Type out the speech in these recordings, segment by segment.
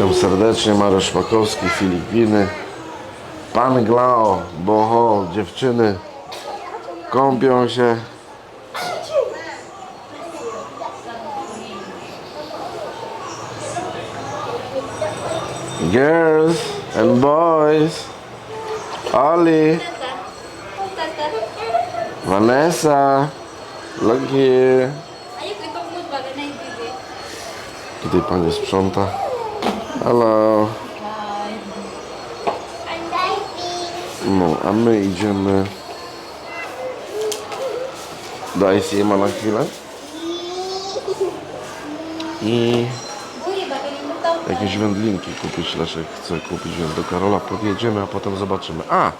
Witam serdecznie, Mariusz Szpakowski, Filipiny. Pan Glao, Boho, dziewczyny kąpią się. Girls and boys. Oli, Vanessa, look here. Tutaj pani sprząta. Hello. No, a my idziemy do ICM na chwilę. I jakieś wędlinki kupić. Leszek chce kupić, więc do Karola podjedziemy, a potem zobaczymy. A!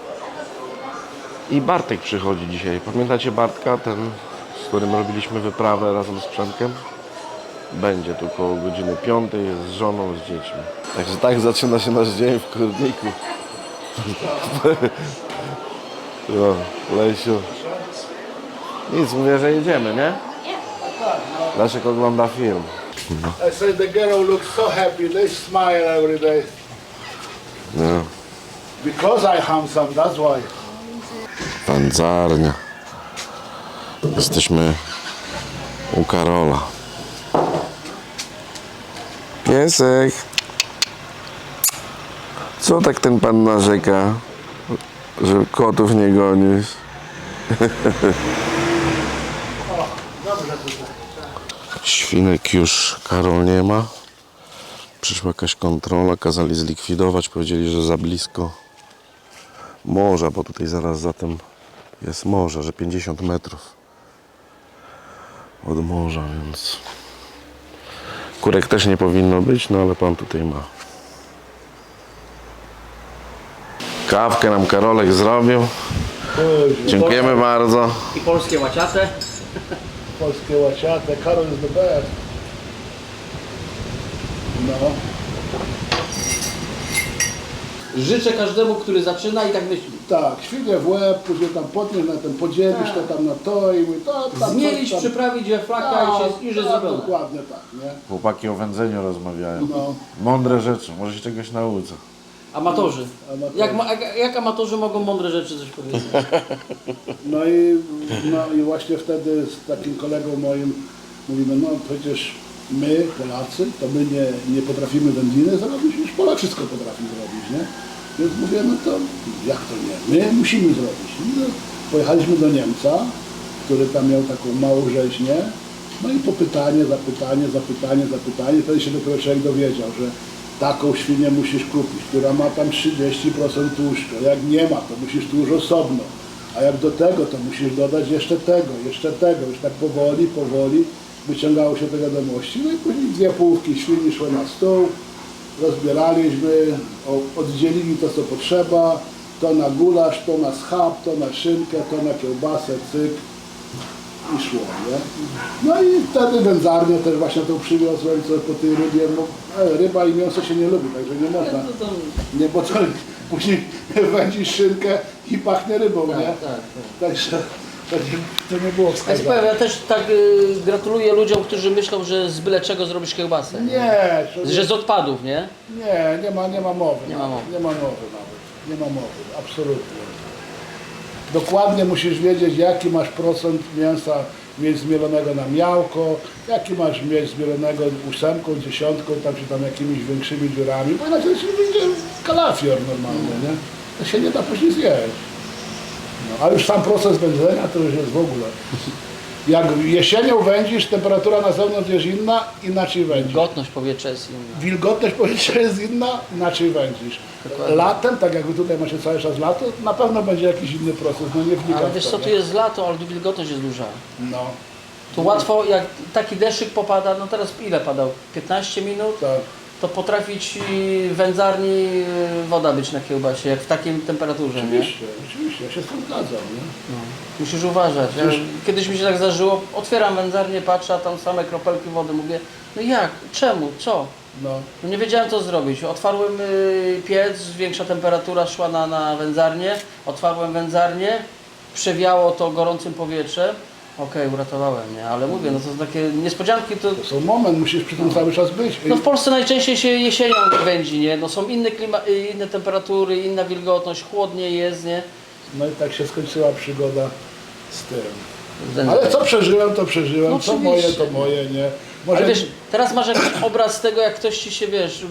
I Bartek przychodzi dzisiaj. Pamiętacie Bartka, ten, z którym robiliśmy wyprawę razem z Przemkiem? Będzie tu koło godziny 5, jest z żoną, z dziećmi. Także tak zaczyna się nasz dzień w Kurniku. No, Lesiu. Nic, mówię, że jedziemy, nie? Leszek ogląda film. I said the girl looks so happy. They smile every day. No. Because I handsome, that's why. Pancarnia. Jesteśmy u Karola. Piesek. Co tak ten pan narzeka, że kotów nie gonisz? Świnek już Karol nie ma. Przyszła jakaś kontrola, kazali zlikwidować, powiedzieli, że za blisko morza, bo tutaj zaraz za tym jest morze, że 50 metrów od morza, więc kurek też nie powinno być, no ale pan tutaj ma. Kawkę nam Karolek zrobił. Dziękujemy bardzo. i polskie łaciate. Polskie łaciate. Karol is the best. No. Życzę każdemu, który zaczyna i tak myśli. Tak, świnie w łeb, później tam podnieść na ten podzielisz to tam na to i mówię, to tam Zmielić, coś tam. przyprawić we flaka i, się, i że tak, zrobione. Dokładnie tak, nie? Chłopaki o wędzeniu rozmawiają. No. Mądre rzeczy, może się czegoś nauczę. Amatorzy. Amatorzy. Jak, ma- jak, jak amatorzy mogą mądre rzeczy coś powiedzieć? No i, no i właśnie wtedy z takim kolegą moim mówimy, no przecież my, Polacy, to my nie, nie potrafimy wędliny zrobić, już Polak wszystko potrafi zrobić, nie? Więc mówię, no to jak to nie? My musimy zrobić. No, pojechaliśmy do Niemca, który tam miał taką małą rzeźnię, no i po pytanie, zapytanie, zapytanie, zapytanie, wtedy się dopiero człowiek dowiedział, że taką świnię musisz kupić, która ma tam 30% tłuszczu. Jak nie ma, to musisz tłuszcz osobno. A jak do tego, to musisz dodać jeszcze tego, jeszcze tego. Już tak powoli, powoli wyciągało się te wiadomości. No i później dwie półki świni szły na stół, rozbieraliśmy, oddzielili to, co potrzeba. To na gulasz, to na schab, to na szynkę, to na kiełbasę, cyk i szło, nie? No i wtedy wędzarnię też właśnie tą przywiozłem, co po tej rybie, bo e, ryba i mięso się nie lubi, także nie można. Nie, bo to później wędzisz szynkę i pachnie rybą, nie? tak, tak. Także to nie, to nie było Ja ci wskazane. powiem, ja też tak y, gratuluję ludziom, którzy myślą, że z byle czego zrobisz kiełbasę. Nie, to Że z odpadów, nie? nie, nie ma, nie ma mowy. Nie ma mowy. Nie ma mowy nawet. Nie ma mowy, absolutnie. Dokładnie musisz wiedzieć, jaki masz procent mięsa mieć zmielonego na miałko, jaki masz mieć zmielonego ósemką, dziesiątką, tam czy tam jakimiś większymi dziurami, bo inaczej się wyjdzie kalafior normalnie, nie? To się nie da później zjeść. No, a już sam proces wędzenia to już jest w ogóle. Jak jesienią wędzisz, temperatura na zewnątrz jest inna, inaczej wędzisz. Wilgotność powietrza jest inna. Wilgotność powietrza jest inna, inaczej wędzisz. Latem, tak jak tutaj macie cały czas lato, na pewno będzie jakiś inny proces, no nie wnikam Ale wiesz co, tu jest lato, ale tu wilgotność jest duża. No, Tu łatwo, jak taki deszczyk popada, no teraz ile padał? 15 minut? tak. To potrafi ci wędzarni y, woda być na kiełbasie, jak w takiej temperaturze, nie? Oczywiście, oczywiście, ja się z tym zgadzam, nie? Musisz uważać. Ja, kiedyś mi się tak zdarzyło, otwieram wędzarnię, patrzę, a tam same kropelki wody. Mówię, no jak, czemu, co? No, No nie wiedziałem co zrobić. Otwarłem y, piec, większa temperatura szła na, na wędzarnię, otwarłem wędzarnię, przewiało to gorącym powietrzem, Okej, uratowałem, nie? Ale mówię, no to są takie niespodzianki, to... To są moment, musisz przy tym cały czas być. No w Polsce najczęściej się jesienią wędzi, nie? No są inne, klima, y, inne temperatury, inna wilgotność, chłodniej jest, nie? No i tak się skończyła przygoda z tym. Ale co przeżyłem, to przeżyłem. No co moje, oczywiście. to moje, nie. Może Ale wiesz, teraz masz jakiś obraz tego, jak ktoś ci się, wiesz, y,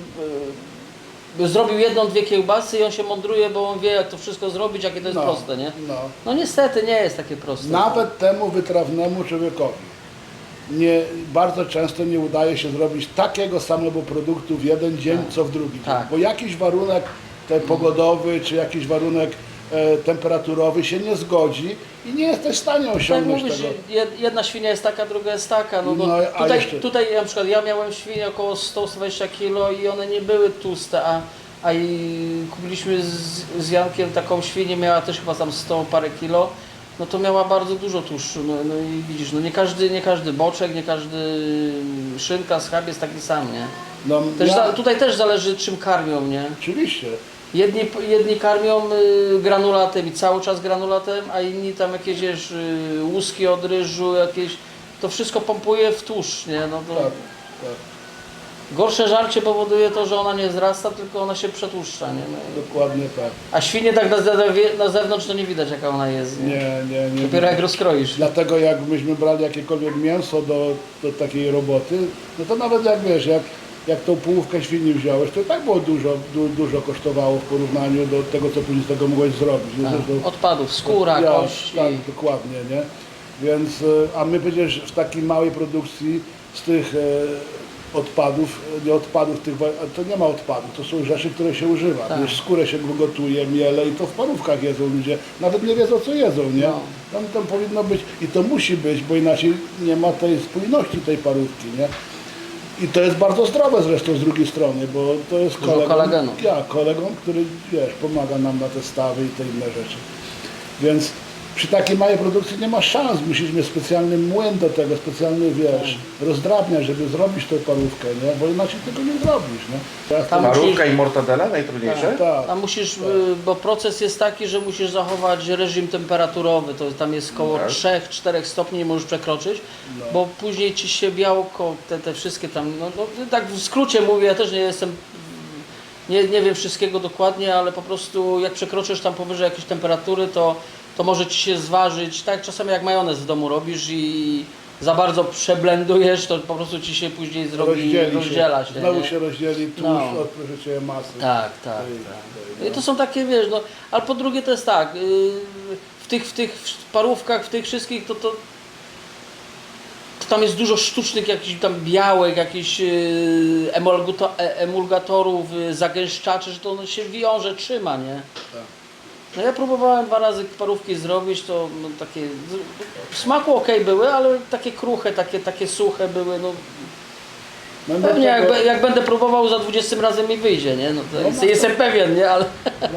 zrobił jedną, dwie kiełbasy i on się mądruje, bo on wie, jak to wszystko zrobić, jakie to jest no, proste, nie? No. No niestety nie jest takie proste. Nawet temu wytrawnemu człowiekowi nie, bardzo często nie udaje się zrobić takiego samego produktu w jeden dzień, co w drugi dzień. Tak. Bo jakiś warunek te pogodowy, czy jakiś warunek e, temperaturowy się nie zgodzi i nie jesteś w stanie Tak osiągnąć mówisz, tego. jed- jedna świnia jest taka, druga jest taka. No, no, No, a tutaj, jeszcze- tutaj na przykład ja miałem świnie około 120 kg i one nie były tłuste, a, a i kupiliśmy z, z Jankiem taką świnię, miała też chyba tam 100 parę kilo, no to miała bardzo dużo tłuszczu. No, no i widzisz, no nie każdy, nie każdy boczek, nie każdy szynka, schab jest taki sam, nie? No, Też ja, za, tutaj też zależy czym karmią, nie? Oczywiście. Jedni, jedni karmią y, granulatem i cały czas granulatem, a inni tam jakieś wiesz, y, łuski od ryżu, jakieś, to wszystko pompuje w tłuszcz, nie? No to Tak, tak. gorsze żarcie powoduje to, że ona nie wzrasta, tylko ona się przetłuszcza, nie? No i, Dokładnie tak. a świnie tak na, zew- na zewnątrz to nie widać jaka ona jest, nie? Nie, nie, nie. Dopiero jak rozkroisz. Dlatego jak myśmy brali jakiekolwiek mięso do, do takiej roboty, no to nawet jak wiesz, jak, jak tą połówkę świni wziąłeś, to i tak było dużo, du, dużo kosztowało w porównaniu do tego, co później z tego mogłeś zrobić. No Tak. zresztą- Odpadów, skóra, Ja, kości. Tak, dokładnie, nie? Więc, e, a my przecież w takiej małej produkcji z tych e, odpadów, e, nie odpadów, tych, to nie ma odpadów, to są rzeczy, które się używa. Tak. Wiesz, skórę się gotuje, miele i to w parówkach jedzą ludzie. Nawet nie wiedzą, co jedzą, nie? No. Tam, tam powinno być i to musi być, bo inaczej nie ma tej spójności tej parówki, nie? I to jest bardzo zdrowe zresztą z drugiej strony, bo to jest Dużo kolegą, kolagenu. ja, kolegą, który wiesz, pomaga nam na te stawy i te inne rzeczy. Więc przy takiej małej produkcji nie ma szans, musisz mieć specjalny młyn do tego, specjalny wiesz, rozdrabniać, żeby zrobić tą parówkę, nie? Bo inaczej tego nie zrobisz, nie? Tam to- Parówka i mortadela najtrudniejsze? tak, Tam musisz, y, bo proces jest taki, że musisz zachować reżim temperaturowy, to tam jest około Tak. 3-4 stopni, nie możesz przekroczyć, bo później ci się białko, te, te wszystkie tam, no, no tak w skrócie mówię, ja też nie jestem, nie, nie wiem wszystkiego dokładnie, ale po prostu jak przekroczysz tam powyżej jakiejś temperatury, to, to może ci się zważyć, tak czasami jak majonez w domu robisz i za bardzo przeblendujesz, to po prostu ci się później zrobi, rozdzieli rozdziela się. Znowu nie? się rozdzieli tłuszcz No. od prożycia masy. Tak, tak, tak. I to są takie, wiesz, no, ale po drugie to jest tak, yy, w tych, w tych parówkach, w tych wszystkich, to, to, to tam jest dużo sztucznych jakichś tam białek, jakichś yy, emulgato- e- emulgatorów, yy, zagęszczaczy, że to ono się wiąże, trzyma, nie? Tak. No ja próbowałem dwa razy parówki zrobić, to no, takie, w smaku ok były, ale takie kruche, takie, takie suche były, no No, pewnie jak, be- jak będę próbował za 20 razem mi wyjdzie, nie? No to No, jest, no. jestem pewien, nie? Ale... Na 100%.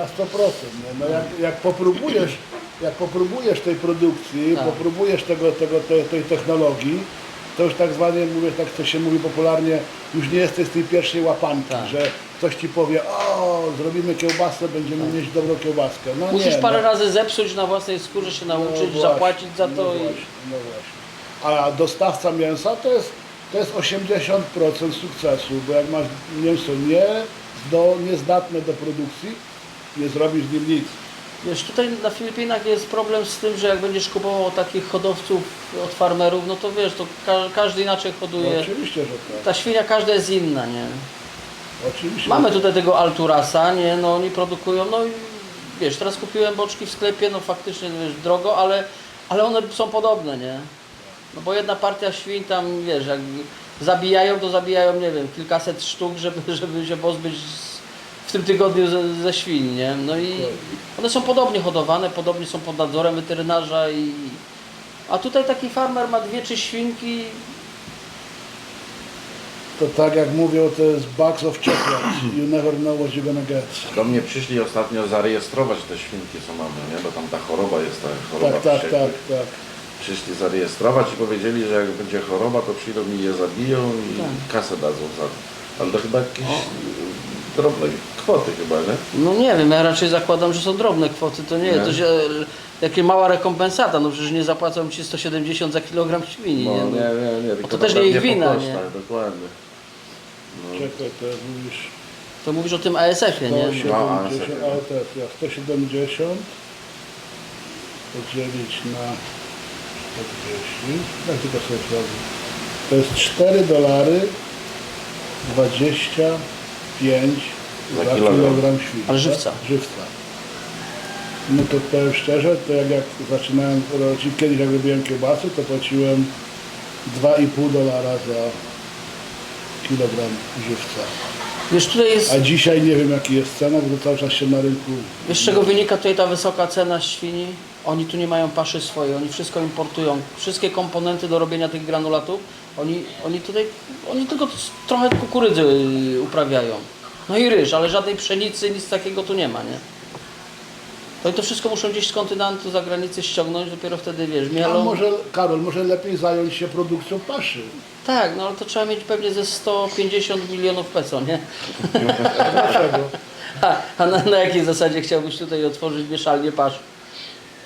Nie? No jak, jak, popróbujesz, jak popróbujesz tej produkcji, Tak. popróbujesz tego, tego, tej, tej technologii, to już tak zwanie, mówię, tak to się mówi popularnie, już nie jesteś z tej pierwszej łapanki, Tak. że ktoś ci powie, o, zrobimy kiełbasę, będziemy mieć dobrą kiełbaskę. No Musisz nie, parę no, razy zepsuć na własnej skórze, się no nauczyć, właśnie, zapłacić za to no i... Właśnie, no właśnie. A dostawca mięsa to jest, to jest 80% sukcesu, bo jak masz mięso nie, do, niezdatne do produkcji, nie zrobisz z nim nic. Wiesz, tutaj na Filipinach jest problem z tym, że jak będziesz kupował takich hodowców od farmerów, no to wiesz, to ka każdy inaczej No, hoduje. oczywiście, że tak. Ta świnia każda jest inna, nie? Oczywiście. Mamy tutaj tego Alturasa, nie? No oni produkują, no i wiesz, teraz kupiłem boczki w sklepie, no faktycznie wiesz, drogo, ale, ale one są podobne, nie? No bo jedna partia świń tam, wiesz, jak zabijają, to zabijają, nie wiem, kilkaset sztuk, żeby, żeby się pozbyć z, w tym tygodniu ze, ze świń, nie? No i one są podobnie hodowane, podobnie są pod nadzorem weterynarza i... A tutaj taki farmer ma dwie, trzy świnki, To tak jak mówią, to jest box of chocolates. You never know what you're gonna get. Do mnie przyszli ostatnio zarejestrować te świnki, co mamy, nie? Bo tam ta choroba jest, ta choroba Tak, tak, wściekłych. tak, tak. Przyszli zarejestrować i powiedzieli, że jak będzie choroba, to przyjdą mi je zabiją i Tak. kasę dadzą za to. Ale to chyba jakieś y, drobne kwoty chyba, nie? No nie wiem, ja raczej zakładam, że są drobne kwoty, to nie, Nie? to się, takie mała rekompensata, no przecież nie zapłacą ci 170 za kilogram świni, No, nie? nie, No. nie, nie. tylko to też na nie ich wina, kosztach, nie? Dokładnie. Czekaj, to jak mówisz To mówisz o tym ASF-ie, nie? 170, No, a, jest jak 170 podzielić na 40, jak tylko sobie zrobię. To jest 4 dolary 25 Za za kilogram. kilogram. Ale tak? żywca. Żywca. No to powiem szczerze, to jak, jak zaczynałem robić, kiedyś jak robiłem kiełbasy, to płaciłem 2,5 dolara za kilogram żywca. Wiesz, tutaj jest, A dzisiaj nie wiem jaki jest cena, bo to cały czas się na rynku. wiesz z czego wynika tutaj ta wysoka cena świni? Oni tu nie mają paszy swojej, oni wszystko importują. Wszystkie komponenty do robienia tych granulatów, oni, oni tutaj, oni tylko trochę kukurydzy y, uprawiają. No i ryż, ale żadnej pszenicy, nic takiego tu nie ma, nie? No i to wszystko muszą gdzieś z kontynentu, za granicę ściągnąć, dopiero wtedy, wiesz, A mielą. może Karol, może lepiej zająć się produkcją paszy. Tak, no ale to trzeba mieć pewnie ze 150 milionów peso, nie? Dlaczego? A, a na, na jakiej zasadzie chciałbyś tutaj otworzyć mieszalnię pasz?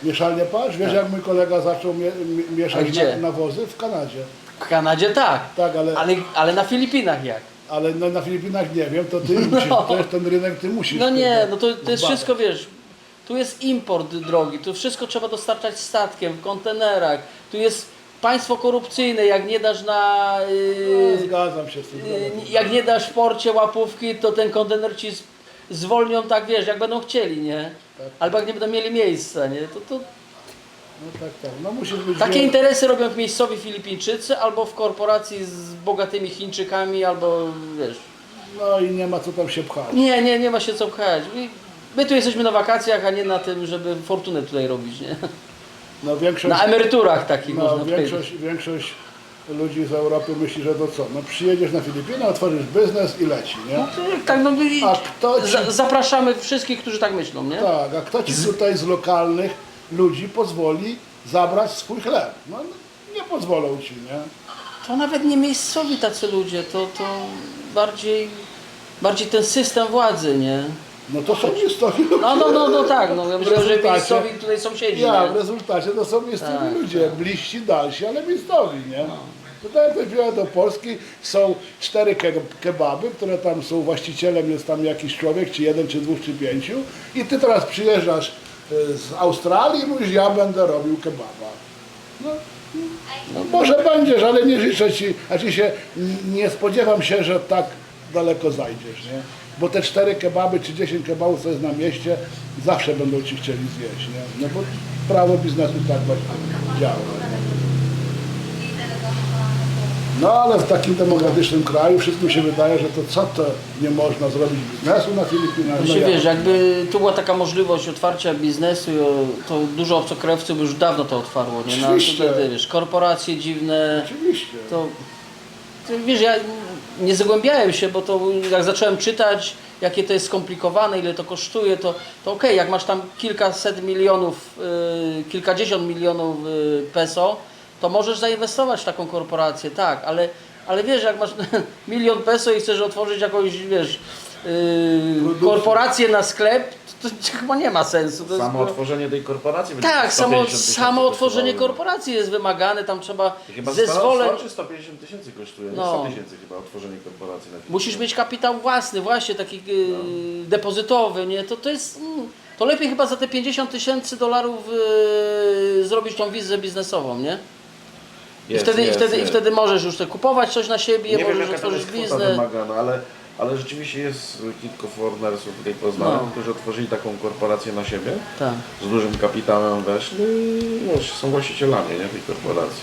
Mieszalnie pasz? Wiesz jak mój kolega zaczął mie mie- A mieszać gdzie? na, nawozy? W Kanadzie. W Kanadzie tak, Tak, ale, ale... ale, ale na Filipinach jak? no, na Filipinach nie wiem, to ty musisz, to jest ten rynek, ty musisz. No nie, no to, to jest wszystko, wiesz, tu jest import drogi, tu wszystko trzeba dostarczać statkiem, w kontenerach, tu jest państwo korupcyjne, jak nie dasz na... No, Yy, zgadzam się z tym. yy, jak nie dasz w porcie łapówki, to ten kontener ci zwolnią tak, wiesz, jak będą chcieli, nie? Tak. Albo jak nie będą mieli miejsca, nie? To, to No tak, tak. No musisz być... takie interesy robią miejscowi Filipińczycy, albo w korporacji z bogatymi Chińczykami, albo wiesz... No i nie ma co tam się pchać. Nie, nie, nie ma się co pchać. My tu jesteśmy na wakacjach, a nie na tym, żeby fortunę tutaj robić, nie? No większość... Na emeryturach takich No, można powiedzieć. większość, większość ludzi z Europy myśli, że to co? No przyjedziesz na Filipiny, otworzysz biznes i leci, nie? No, tak, no, i- A kto ci- za, zapraszamy wszystkich, którzy tak myślą, nie? Tak, a kto ci tutaj z lokalnych ludzi pozwoli zabrać swój chleb? No nie pozwolą ci, nie? To nawet nie miejscowi tacy ludzie, to, to bardziej, bardziej ten system władzy, nie? No to są miejscowi ludzie. No, no, no, no tak, no ja myślę, że miejscowi tutaj sąsiedzi, Ja, w rezultacie to są miejscowi Tak, ludzie, bliżsi, dalsi, ale miejscowi, nie? Tutaj dopiero do Polski są cztery ke kebaby, które tam są właścicielem, jest tam jakiś człowiek, czy jeden, czy dwóch, czy pięciu i ty teraz przyjeżdżasz y, z Australii i mówisz, ja będę robił kebaba. No, no może będziesz, ale nie życzę ci, a ci się, nie spodziewam się, że tak daleko zajdziesz, nie? Bo te cztery kebaby czy dziesięć kebabów, co jest na mieście, zawsze będą ci chcieli zjeść, nie? No bo prawo biznesu tak właśnie działa. No ale w takim demokratycznym kraju wszystkim się wydaje, że to co to nie można zrobić biznesu na Filipinach? Znaczy, ja- wiesz, jakby tu była taka możliwość otwarcia biznesu, to dużo obcokrajowców już dawno to otwarło, nie? No, Oczywiście. tutaj, wiesz, korporacje dziwne, Oczywiście. to wiesz, ja nie zagłębiałem się, bo to jak zacząłem czytać, jakie to jest skomplikowane, ile to kosztuje, to, to okej, jak masz tam kilkaset milionów, yy, kilkadziesiąt milionów yy, peso, to możesz zainwestować w taką korporację, tak, ale, ale wiesz, jak masz milion peso i chcesz otworzyć jakąś, wiesz, yy, korporację na sklep, to, chyba nie ma sensu. To jest- Samo otworzenie tej korporacji będzie tak, 150 samo, tysięcy samo otworzenie kosztowało. korporacji jest wymagane, tam trzeba Chyba zezwoleń. 100 czy 150 tysięcy kosztuje? No. 100 tysięcy chyba otworzenie korporacji. Musisz mieć kapitał własny, właśnie taki yy, depozytowy, nie? To, to jest. Mm, to lepiej chyba za te 50 tysięcy dolarów yy, zrobić tą wizę biznesową, nie? I, Jest, wtedy, jest, wtedy, I jest. wtedy możesz już te kupować coś na siebie, Nie wiem możesz jaka tam otworzyć jest kwota biznes. wymagana, ale, ale rzeczywiście jest kilku foreignersów tutaj poznanych, No. którzy otworzyli taką korporację na siebie, Tak. z dużym kapitałem weszli i wiesz, są właścicielami nie, tej korporacji.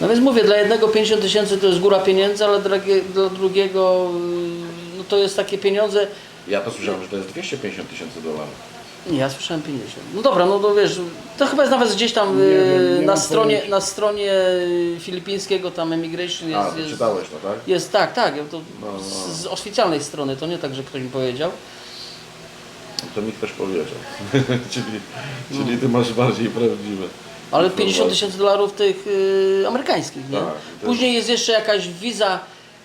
No więc mówię, dla jednego 50 tysięcy to jest góra pieniędzy, ale dla, dla drugiego yy, no to jest takie pieniądze. Ja to słyszałem, że to jest 250 tysięcy dolarów. Nie, ja słyszałem 50. No dobra, no to wiesz, to chyba jest nawet gdzieś tam Nie wiem, nie na, mam stronie, pojęcia. na stronie filipińskiego tam Immigration jest. A, to jest czytałeś to, tak? Jest, tak, tak. ja To No, no. z, z oficjalnej strony, to nie tak, że ktoś mi powiedział. To mi ktoś powiedział. czyli, czyli ty masz bardziej prawdziwe. Ale informacje. 50 tysięcy dolarów tych y, amerykańskich, nie? Tak, to Później jest jeszcze jakaś wiza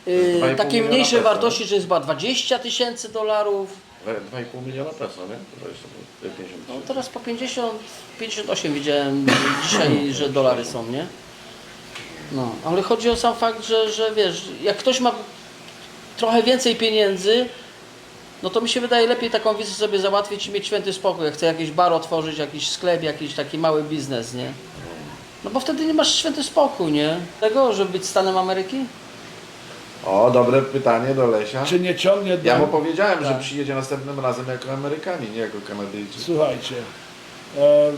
jest y, 2,5 takiej miliona mniejszej peso, wartości, że jest chyba 20 tysięcy dolarów. Dwa- 2,5 miliona peso, nie? To jest to 50 No teraz po 50, 58 widziałem dzisiaj, że dolary są, nie? No, ale chodzi o sam fakt, że, że wiesz, jak ktoś ma trochę więcej pieniędzy, no to mi się wydaje lepiej taką wizę sobie załatwić i mieć święty spokój. Jak chce jakiś bar otworzyć, jakiś sklep, jakiś taki mały biznes, nie? No bo wtedy nie masz święty spokój, nie? Tego, żeby być Stanem Ameryki? O, dobre pytanie do Lesia. Czy nie ciągnie do... Ja mu powiedziałem, że Tak. przyjedzie następnym razem jako Amerykanin, nie jako Kanadyjczyk. Słuchajcie, e,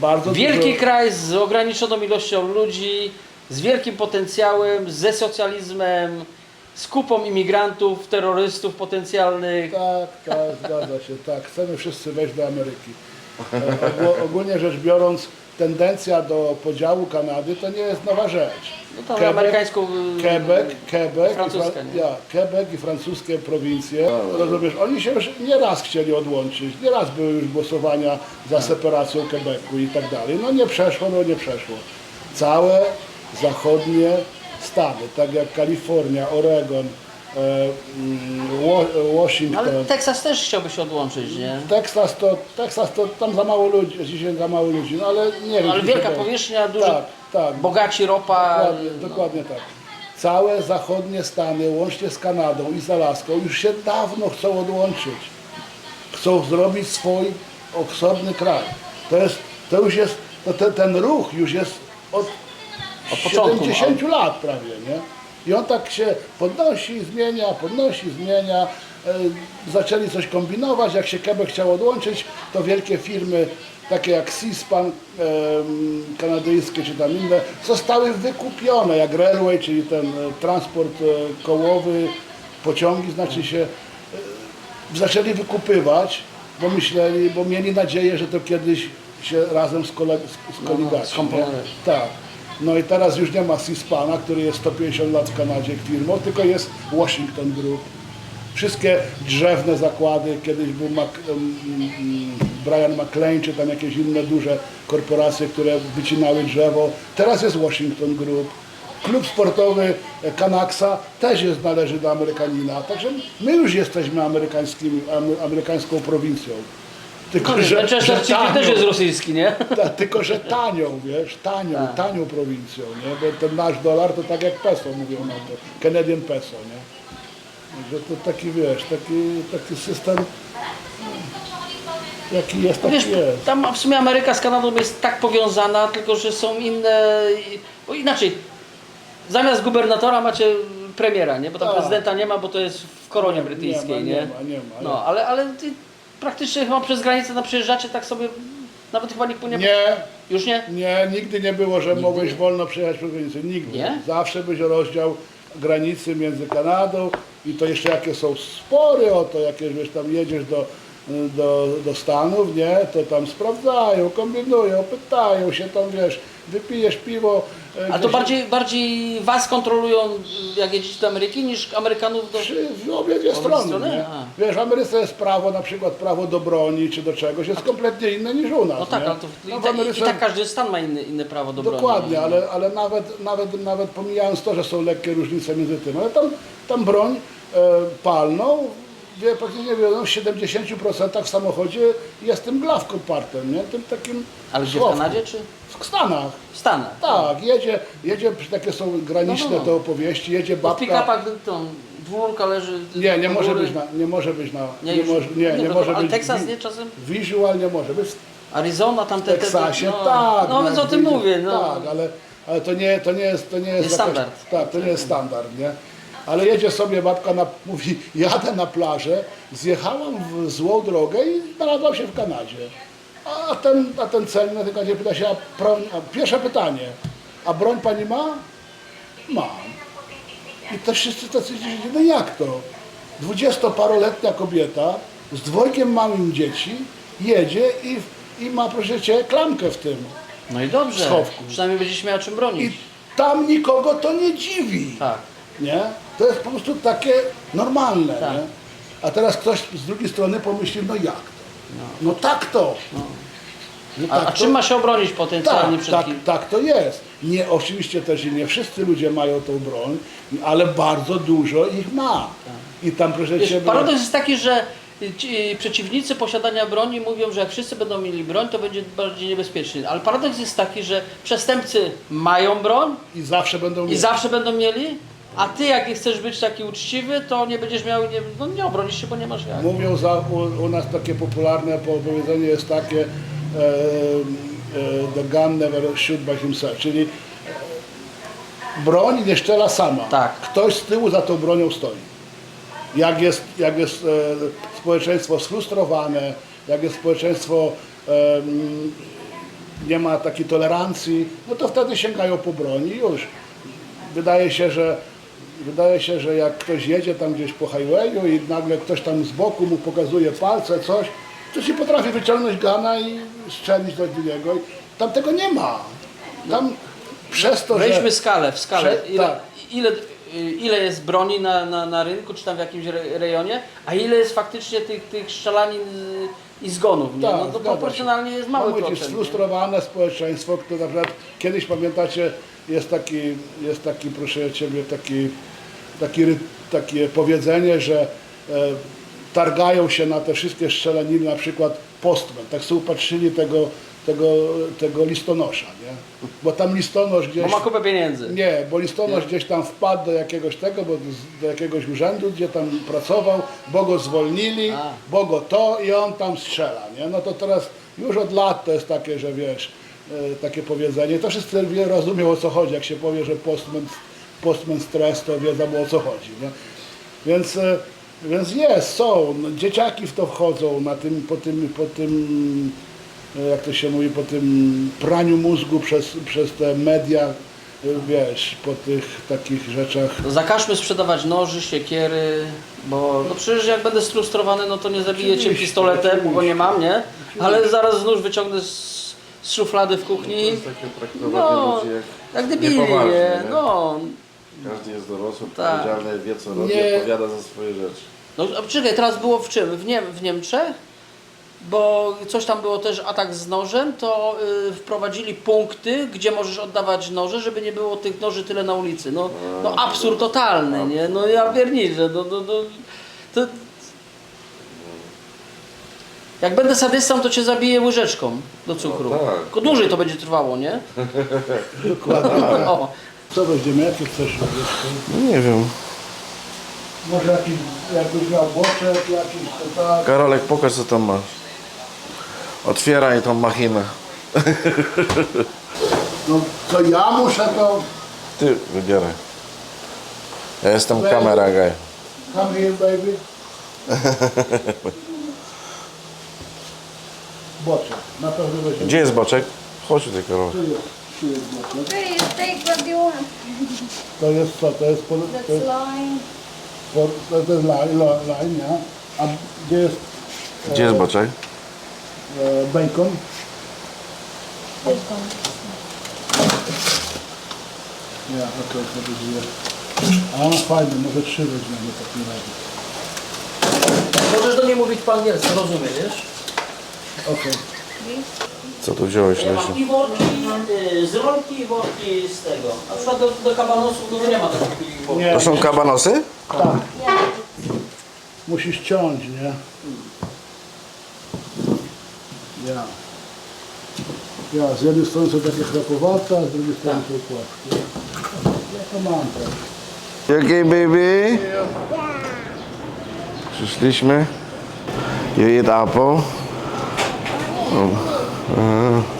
bardzo Wielki dużo... kraj z ograniczoną ilością ludzi, z wielkim potencjałem, ze socjalizmem, z kupą imigrantów, terrorystów potencjalnych. Tak, tak, zgadza się, tak. Chcemy wszyscy wejść do Ameryki. E, ogó- ogólnie rzecz biorąc, tendencja do podziału Kanady to nie jest nowa rzecz. No to amerykańską, y, Quebec, Quebec, i, ja, Quebec i francuskie prowincje, rozumiesz, oni się już nieraz chcieli odłączyć, nieraz były już głosowania za separacją Quebecu i tak dalej. No nie przeszło, no nie przeszło. Całe zachodnie Stany, tak jak Kalifornia, Oregon, e, mm, Wa- Washington, Ale Teksas też chciałby się odłączyć, nie? Teksas to, Teksas to tam za mało ludzi, dzisiaj za mało ludzi, no ale nie wiem. Ale wielka powierzchnia, duże, Tak, tak. bogaci ropa. Dokładnie, dokładnie tak. Całe zachodnie Stany, łącznie z Kanadą i z Alaską, już się dawno chcą odłączyć. Chcą zrobić swój osobny kraj. To, jest, to już jest, to ten, ten ruch już jest od, Od początku, 70 lat prawie, nie? I on tak się podnosi, zmienia, podnosi, zmienia. E, zaczęli coś kombinować, jak się Quebec chciał odłączyć, to wielkie firmy takie jak Seaspan kanadyjskie czy tam inne zostały wykupione, jak Railway, czyli ten e, transport e, kołowy, pociągi znaczy się, e, zaczęli wykupywać, bo myśleli, bo mieli nadzieję, że to kiedyś się razem z, kole, z, kolegami. nie? skomponuje. Tak. No i teraz już nie ma Seaspana, który jest 150 lat w Kanadzie firmą, tylko jest Washington Group. Wszystkie drzewne zakłady, kiedyś był Mac, Brian McLean, czy tam jakieś inne duże korporacje, które wycinały drzewo. Teraz jest Washington Group. Klub sportowy e, Canucksa też jest, należy do Amerykanina. Także my już jesteśmy amerykańskimi, ame- amerykańską prowincją. Tylko, Manchester City tanią. też jest rosyjski, nie? Ta, tylko, że tanią, wiesz, tanią, tanią prowincją, nie? Bo ten nasz dolar to tak jak peso mówią na to, Canadian peso, nie? Że to taki, wiesz, taki, taki system, jaki jest, taki Wiesz, jest. tam w sumie Ameryka z Kanadą jest tak powiązana, tylko że są inne. Bo inaczej, zamiast gubernatora macie premiera, nie? Bo tam Tak. prezydenta nie ma, bo to jest w koronie brytyjskiej, nie ma, nie? nie ma, nie ma, No, ale, ale ty praktycznie chyba przez granicę na przejeżdżacie tak sobie. Nawet chyba nikt nie. Nie, Już nie? nie, nigdy nie było, że mogłeś wolno przejechać przez granicę, nigdy. Nie? Zawsze będzie rozdział granicy między Kanadą i to jeszcze jakie są spory o to, jakie wiesz, tam jedziesz do, do, do Stanów, nie, to tam sprawdzają, kombinują, pytają się tam, wiesz, wypijesz piwo. e, A to gdzieś- bardziej, bardziej was kontrolują, jak jedziecie do Ameryki, niż Amerykanów do. Przy, w obie dwie strony. strony? Nie? A. Wiesz, w Ameryce jest prawo, na przykład prawo do broni czy do czegoś, jest kompletnie inne niż u nas. No tak, nie? ale to No i, w ta, i Ameryce- tak każdy stan ma inny, inne prawo do broni. Dokładnie, ale, ale nawet, nawet, nawet pomijając to, że są lekkie różnice między tym, ale tam, tam broń e, palną, wie, praktycznie wiadomo, w 70% w samochodzie jest tym glawką partem, nie? Tym takim Ale gdzie w schowkiem. Kanadzie czy W Stanach. w Stanach? Tak, jedzie, jedzie, takie są graniczne No, no, no. te opowieści, jedzie w babka. pick-upach tą dwórka leży. Nie, nie do może góry. być na, nie może być na, Nie, nie, już- może, nie, nie, no, może ale być. Teksas nie czasem. Visual nie może być. Arizona, tam W te, te, Teksasie, no, tak. No więc o tym mówię. No. Tak, ale, ale to, nie, to nie jest, to nie jest jakaś- standard. Tak, to nie jest standard, nie? Ale jedzie sobie babka, na, mówi, jadę na plażę, zjechałam w złą drogę i znalazłam się w Kanadzie. A ten, a ten celny na tym Kanadzie pyta się, a, broń, a pierwsze pytanie, a broń pani ma? Mam. I to wszyscy tacy dzieci, no jak to? Dwudziestoparoletnia kobieta z dwojgiem małym dzieci jedzie i, i ma, proszę cię, klamkę w tym. no i dobrze. schowku. Przynajmniej będziesz miał czym bronić. I tam nikogo to nie dziwi. Tak. Nie? To jest po prostu takie normalne. Tak. Nie? A teraz ktoś z drugiej strony pomyśli, no jak to? No, tak to. No A, tak a to- czym ma się obronić potencjalnie tak, przed tak, kim? tak to jest. Nie, oczywiście też i nie wszyscy ludzie mają tą broń, ale bardzo dużo ich ma. I tam proszę Wiesz, cię. paradoks jest taki, że ci przeciwnicy posiadania broni mówią, że jak wszyscy będą mieli broń, to będzie bardziej niebezpiecznie. Ale paradoks jest taki, że przestępcy mają broń I zawsze będą i mieli. zawsze będą mieli, a ty jak chcesz być taki uczciwy, to nie będziesz miał, nie, no nie obronisz się, bo nie masz jak. Mówią za, u, u nas takie popularne powiedzenie jest takie e, e, the gun never shoot by himself, czyli broń nie szczela sama. Tak. Ktoś z tyłu za tą bronią stoi. Jak jest, jak jest e, społeczeństwo sfrustrowane, jak jest społeczeństwo e, nie ma takiej tolerancji, no to wtedy sięgają po broń i już. Wydaje się, że wydaje się, że jak ktoś jedzie tam gdzieś po highwayu i nagle ktoś tam z boku mu pokazuje palce, coś, to się potrafi wyciągnąć gana i strzelić do. I Tam tego nie ma. Tam przez to, że... Weźmy skalę, w skalę. Prze- Ile, tak. ile, ile jest broni na, na, na rynku, czy tam w jakimś re, rejonie, a ile jest faktycznie tych, tych strzelanin y, i zgonów, nie? Tak, no to proporcjonalnie jest mały Mamy procent. gdzieś nie? sfrustrowane społeczeństwo, które na przykład kiedyś pamiętacie, jest taki, jest taki proszę Ciebie, taki, taki, takie powiedzenie, że e, targają się na te wszystkie strzelaniny, na przykład postman, tak sobie upatrzyli tego, tego, tego listonosza, nie? Bo tam listonosz Bo gdzieś... ma kupę pieniędzy. Nie, bo listonosz gdzieś tam wpadł do jakiegoś tego, bo do jakiegoś urzędu, gdzie tam pracował, bo go zwolnili, A. bo go to i on tam strzela, nie? No to teraz już od lat to jest takie, że wiesz, takie powiedzenie, to wszyscy wie- rozumią o co chodzi, jak się powie, że postman, postman stres, to wiedzą o co chodzi, nie? Więc, e, więc jest, są, no, dzieciaki w to wchodzą na tym, po tym, po tym e, jak to się mówi, po tym praniu mózgu przez, przez te media, e, wiesz, po tych takich rzeczach. Zakażmy sprzedawać noży, siekiery, bo no przecież jak będę sfrustrowany, no to nie zabiję cię pistoletem, bo nie mam, nie? Ale zaraz nóż wyciągnę z, z szuflady w kuchni. To jest takie traktowanie No, ludzi jak jak debili, niepoważnie, nie? No, każdy jest dorosły, Tak. odpowiedzialny, wie co robi, Nie. odpowiada za swoje rzeczy. no a czekaj, teraz było w czym? W, Niem w Niemczech? Bo coś tam było też atak z nożem, to y, wprowadzili punkty, gdzie możesz oddawać noże, żeby nie było tych noży tyle na ulicy. No, no absurd totalny, nie? No ja pierniczę, no, no, no, to... Jak będę sadystą, to cię zabiję łyżeczką do cukru. No tak. Tylko dłużej to będzie trwało, nie? Dokładnie. O. Co weźmiemy, jakie chcesz robić? Nie wiem. Może jakiś, jakbyś miał boczek, jakiś to tak. Karolek, pokaż co tam masz. Otwieraj tą machinę. No co ja muszę to, Ty wybieraj. Ja jestem kamera guy. come here baby. Boczek, na pewno. Gdzie jest boczek? Chodź tutaj Karol. Tu jest, tu jest boczek. Please take what you want. To jest co, to jest, po, to jest, line. po, to jest line, line, nie? A gdzie jest Gdzie jest boczek? e, bacon? Bacon. Nie, okej, sobie żyje. A on fajny, może trzy weźmiemy w takim razie. Możesz do mnie mówić po angielsku, rozumiem, wiesz? Okej. Co tu wziąłeś, mam i worki y, z rolki i worki z tego. Na przykład do, do kabanosów no to nie ma takich worków. Nie, To są kabanosy? tak. Musisz ciąć, nie? Ja. Ja, z jednej strony są takie chrapowate, a z drugiej strony są płaskie. Ja to mam też. Jakiej baby? Przyszliśmy. You eat apple? Oh. Uh,